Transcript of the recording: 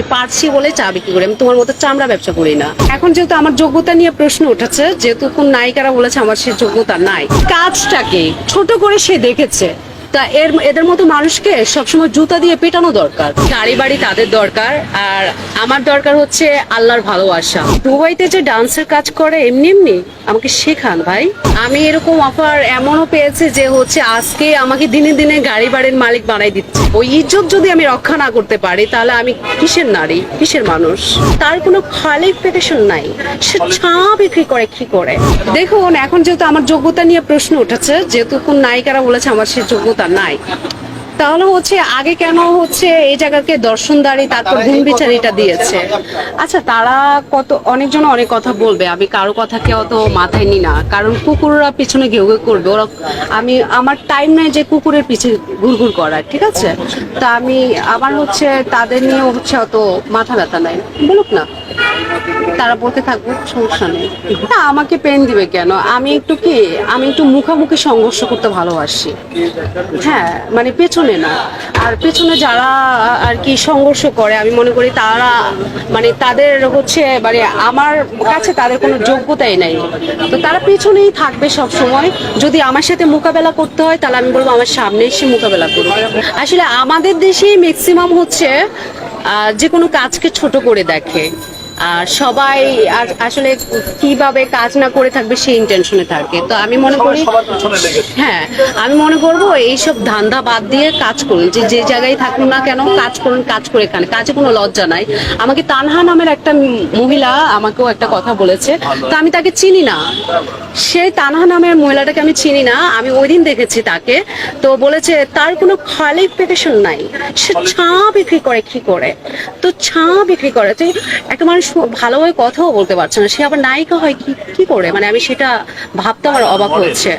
আমি পারছি বলে চা বিক্রি করি, আমি তোমার মতো চামড়া ব্যবসা করি না। এখন যেহেতু আমার যোগ্যতা নিয়ে প্রশ্ন উঠেছে, যেহেতু কোন নায়িকারা বলেছে আমার সে যোগ্যতা নাই। কাজটাকে ছোট করে সে দেখেছে। তা এর, এদের মতো মানুষকে সবসময় জুতা দিয়ে পেটানো দরকার। গাড়ি বাড়ি তাদের দরকার, আর আমার দরকার হচ্ছে আল্লাহর ভালোবাসা। দুবাইতে যে ডান্সের কাজ করে, এমনি এমনি আমাকে শেখান ভাই। আমি এরকম অফার এমনও পেয়েছি যে হচ্ছে আজকে আমাকে দিনে দিনে গাড়ি বাড়ির মালিক বানাই দিচ্ছে। ওই ইজ্জত যদি আমি রক্ষা না করতে পারি, তাহলে আমি কিসের নারী, কিসের মানুষ? তার কোনো কোয়ালিফিকেশন নাই। সে চা বিক্রি করে, কি করে? দেখুন, এখন যেহেতু আমার যোগ্যতা নিয়ে প্রশ্ন উঠেছে, যেহেতু কোন নায়িকারা বলেছে আমার সে যোগ্যতা নাই তাহলে হচ্ছে আগে কেন হচ্ছে এই জায়গাকে দর্শনদারি তারপর গুণ বিচারিটা দিয়েছে? আচ্ছা তারা কত অনেকজন অনেক কথা বলবে। আমি কারও কথাকে অত মাথায় নি না। কারণ কুকুররা পিছনে ঘেউ ঘেউ করবে। ওরা আমি আমার টাইম নাই যে কুকুরের পিছনে ঘুরঘুর করার ঠিক আছে? তা আমি আমার হচ্ছে তাদের নিয়ে হচ্ছে অত মাথা ব্যথা নাই। বলুক না। তারা বলতে থাকব সমস্যা নেই। না আমাকে পেন দিবে কেন? আমি একটু কি আমি একটু মুখোমুখি সংঘর্ষ করতে ভালোবাসি। হ্যাঁ মানে পেছনে না। আর পেছনে যারা আর কি সংঘর্ষ করে, আমি মনে করি তারা মানে তাদের হচ্ছে মানে আমার কাছে তাদের কোনো যোগ্যতাই নাই। তো তারা পেছনেই থাকবে সব সময় যদি আমার সাথে মোকাবেলা করতে হয়, তাহলে আমি বলব আমার সামনে এসে মোকাবেলা করব আসলে আমাদের দেশেই ম্যাক্সিমাম হচ্ছে যে কোনো কাজকে ছোট করে দেখে। আর সবাই আসলে কীভাবে কাজ না করে থাকবে সেই ইন্টেনশনে থাকে। তো আমি মনে করি হ্যাঁ আমি মনে করব এইসব ধান্দা বাদ দিয়ে কাজ করুন। যে যে জায়গায় থাকুন না কেন কাজ করুন কাজ করে এখানে কাজে কোনো লজ্জা নাই। আমাকে তানহা নামের একটা মহিলা আমাকেও একটা কথা বলেছে। তো আমি তাকে চিনি না। সেই তানহা নামের মহিলাটাকে আমি চিনি না। আমি ওই দিন দেখেছি তাকে। তো বলেছে তার কোনো কোয়ালিফিকেশন নাই। সে চা বিক্রি করে কি করে? তো চা বিক্রি করে। তো একটা মানুষ ভালোভাবে কথাও বলতে পারছে না। সে আবার নায়িকা হয় কি কি করে? মানে আমি সেটা ভাবতে আমার অবাক হচ্ছে।